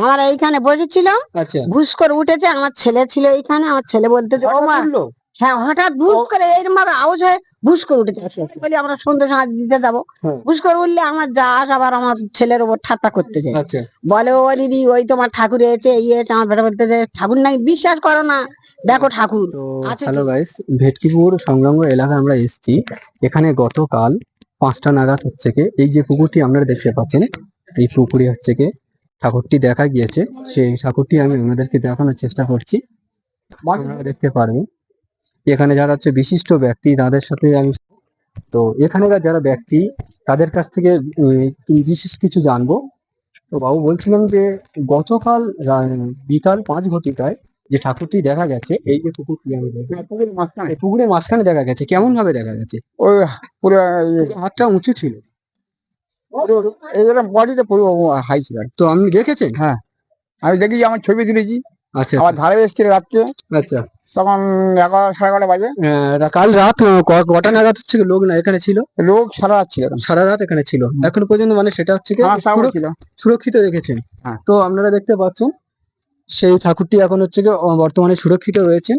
আমার এইখানে বসেছিল আচ্ছা। ঘুষ করে উঠেছে আমার ছেলে ছিল এইখানে আমার ছেলে বলতে যে, "ও মা, উঠল? হ্যাঁ হঠাৎ ঘুষ করে এরকম ভাবে আওয়াজ হয়ে ঘুষ করে উঠেছে। বলি আমরা সন্ধ্যে সময় দিতে যাব। হ্যাঁ। ঘুষ করে উঠলে আমার যা আবার আমার ছেলের উপর ঠাট্টা করতে যায়। আচ্ছা। বলে ও দিদি ওই তোমার ঠাকুর এসে এই এসেছে আমার বেটা বলতে ঠাকুর নাই বিশ্বাস করো না। দেখো ঠাকুর হ্যালো? গাইস ভেটকিপুর সংলগ্ন এলাকায় আমরা এসেছি। এখানে গতকাল পাঁচটা নাগাদ হচ্ছে কি? এই যে পুকুরটি আপনারা দেখতে পাচ্ছেন এই পুকুরে হচ্ছে কি? ঠাকুরটি দেখা গিয়েছে সেই ঠাকুরটি আমি আপনাদেরকে দেখানোর চেষ্টা করছি। আপনারা দেখতে পারবেন। এখানে যারা হচ্ছে বিশিষ্ট ব্যক্তি তাদের সাথে আমি তো এখানকার যারা ব্যক্তি তাদের কাছ থেকে বিশেষ কিছু জানব। তো বাবু বলছিলাম যে গতকাল বিকাল পাঁচ ঘটিকায় যে ঠাকুরটি দেখা গেছে এই যে পুকুরটি আমি পুকুরের মাঝখানে দেখা গেছে কেমন ভাবে দেখা গেছে? ওই পুরো হাতটা উঁচু ছিল। এরকম বডিতে হাই ছিল তো আপনি দেখেছেন হ্যাঁ। আমি দেখি আমার ছবি তুলেছি। আচ্ছা। আমার ধারে এসেছিল রাত্রে। আচ্ছা। তখন এগারো সাড়ে এগারোটা বাজে। কাল রাত কটা নাগাদ হচ্ছে লোক না এখানে ছিল? লোক সারা রাত ছিল সারা রাত এখানে ছিল। এখনও পর্যন্ত মানে সেটা হচ্ছে কি? সুরক্ষিত- রেখেছেন হ্যাঁ। তো আপনারা দেখতে পাচ্ছেন সেই ঠাকুরটি এখন হচ্ছে কি বর্তমানে সুরক্ষিত রয়েছেন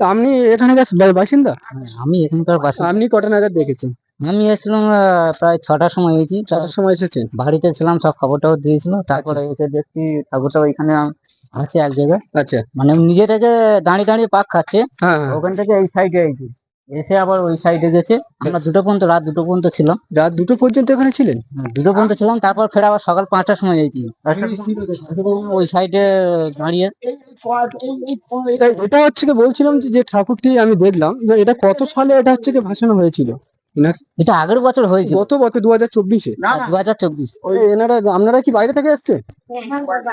তো আপনি এখানকার বাসিন্দা? আমি এখানকার বাসা আপনি কটা নাগাদ দেখেছেন? আমি এসেছিলাম প্রায় ছটার সময় এসেছি তার ছটার সময় এসেছেন? বাড়িতে ছিলাম সব খবর টবর দিয়েছিল। তারপরে এসে দেখছি ঠাকুরটা ওইখানে আছে এক জায়গায়। আচ্ছা। মানে নিজে থেকে দাঁড়িয়ে দাঁড়িয়ে পাক খাচ্ছে। হ্যাঁ হ্যাঁ। ওখান থেকে এই সাইডে এসে এসে আবার ওই সাইডে গেছে। আমরা দুটো পর্যন্ত রাত দুটো পর্যন্ত ছিলাম। রাত দুটো পর্যন্ত এখানে ছিলেন? দুটো পর্যন্ত ছিলাম। তারপর ফের আবার সকাল পাঁচটার সময় এসেছি ওই সাইডে দাঁড়িয়ে। এটা- হচ্ছে কি বলছিলাম যে ঠাকুরটি আমি দেখলাম এটা কত সালে এটা হচ্ছে কি ভাসানো হয়েছিল? এটা আগের বছর হয়েছিল। গত বছর দু হাজার চব্বিশে? দু হাজার চব্বিশ। ওই এনারা আপনারা কি বাইরে থেকে এসছে?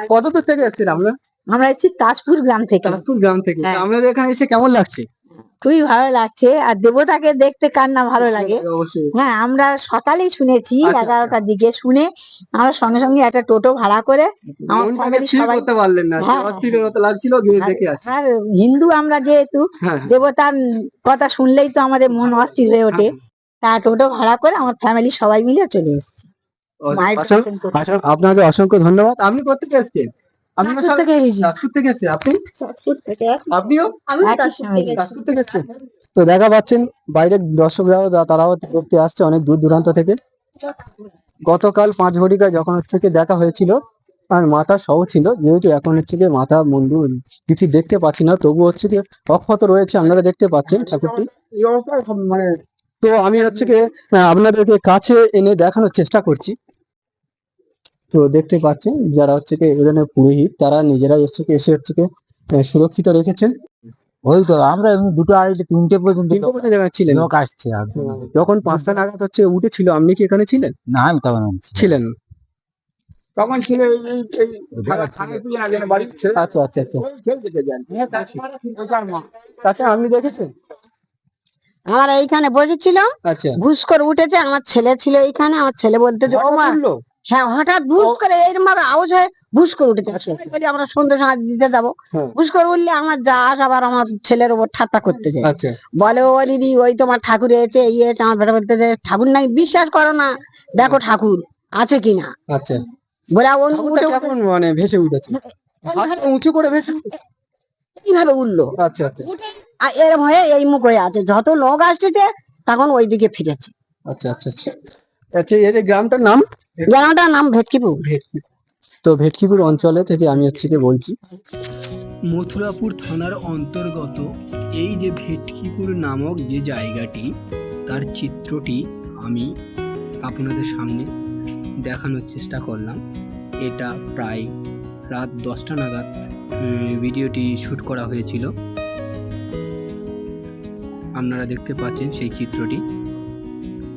কত দূর থেকে এসছেন আপনারা আমরা এসেছি তাজপুর গ্রাম থেকে। চাঁদপুর গ্রাম থেকে। হ্যাঁ। আপনাদের এখানে এসে কেমন লাগছে? খুবই ভালো লাগছে। আর দেবতাকে দেখতে কার না ভালো লাগে? হ্যাঁ আমরা সকালেই শুনেছি আচ্ছা। এগারোটার দিকে শুনে আমরা সঙ্গে সঙ্গে একটা টোটো ভাড়া করে আমার হ্যাঁ। আর হিন্দু আমরা যেহেতু হ্যাঁ দেবতার কথা শুনলেই তো আমাদের মন অস্থির হয়ে ওঠে। তা টোটো ভাড়া করে আমার ফ্যামিলি সবাই মিলে চলে এসেছি। মায়ের করতে। আপনাকে অসংখ্য ধন্যবাদ। আপনি কোথেকে এসছেন? আপনি তাজপুর থেকে এসেছি। তাজপুর থেকে এসছেন। আপনি? আপনিও? একই সঙ্গে। তাজপুর থেকে এসছেন। তো দেখা পাচ্ছেন বাইরের দর্শকরাও দা- তারাও দেখতে আসছে অনেক দূর দূরান্ত থেকে। গতকাল পাঁচ ঘটিকায় যখন হচ্ছে কি দেখা হয়েছিল আর মাথা সহ ছিল যেহেতু এখন হচ্ছে কি মাথা মুন্ডু কিছু দেখতে পাচ্ছি না তবু হচ্ছে কি অক্ষত রয়েছে আপনারা দেখতে পাচ্ছেন ঠাকুরটি। এই অবস্থায় সব মানে তো আমি হচ্ছে কি আপনাদেরকে কাছে এনে দেখানোর চেষ্টা করছি। তো দেখতে পাচ্ছেন যারা হচ্ছে কি এখানে পুরোহিত তারা নিজেরাই হচ্ছে কি এসে হচ্ছে কি সুরক্ষিত রেখেছেন। ওই তো আমরা দুটো আড়াইটে তিনটে পর্যন্ত তিনটে জায়গায় ছিলেন। লোক আসছে যখন পাঁচটা নাগাদ হচ্ছে উঠেছিল আপনি কি এখানে ছিলেন? না আমি তখন ছিলেন তখন ছিল আচ্ছা আচ্ছা আচ্ছা। ওটার মা। তাকে আপনি দেখেছেন? আমার এইখানে বসেছিল আচ্ছা। ঘুষ করে উঠেছে আমার ছেলে ছিল এইখানে আমার ছেলে বলতেছে "ও মা, হ্যাঁ হঠাৎ ঘুষ করে এরকম ভাবে আওয়াজ হয়ে ঘুষ করে উঠেছে। বলি আমরা সন্ধ্যে সময় দিতে যাব। হ্যাঁ। ঘুষ করে উঠলে আমার যা আবার আমার ছেলের উপর ঠাট্টা করতে যায়। আচ্ছা। বলে ও দিদি ওই তোমার ঠাকুর এসে এই এসেছে আমার বেটা বলতে যে, ঠাকুর নাই বিশ্বাস করো না দেখো ঠাকুর আছে কিনা। আচ্ছা। বলে উঠে। মানে ভেসে উঠেছে? উঁচু করে ভেসে উঠেছে? কীভাবে উঠল? আচ্ছা আচ্ছা। আর এরম হয়ে এই মুখ হয়ে আছে। যত লোক আসতেছে তখন ওই দিকে ফিরেছে। আচ্ছা আচ্ছা আচ্ছা। আচ্ছা এর এই গ্রামটার নাম? গ্রামটার নাম ভেটকিপুর। ভেটকিপুর তো ভেটকিপুর অঞ্চলে থেকে আমি হচ্ছে কি বলছি। মথুরাপুর থানার অন্তর্গত এই যে ভেটকিপুর নামক যে জায়গাটি তার চিত্রটি আমি আপনাদের সামনে দেখানোর চেষ্টা করলাম। এটা প্রায় রাত দশটা নাগাদ ভিডিওটি শ্যুট করা হয়েছিল। আপনারা দেখতে পাচ্ছেন সেই চিত্রটি।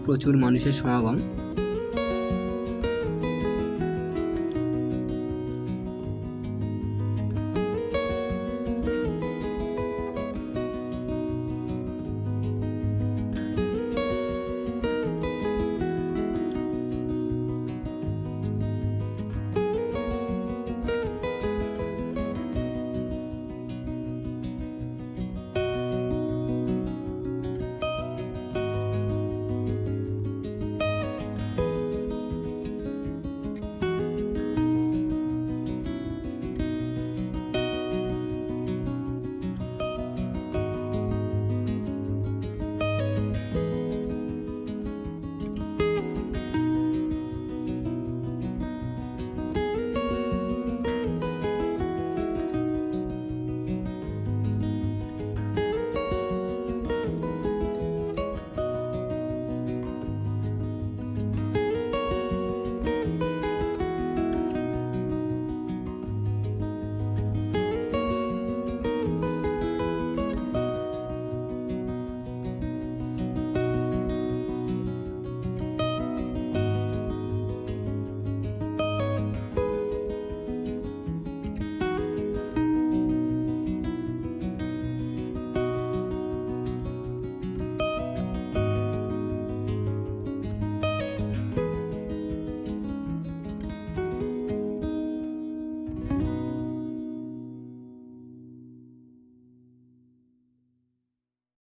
প্রচুর মানুষের সমাগম।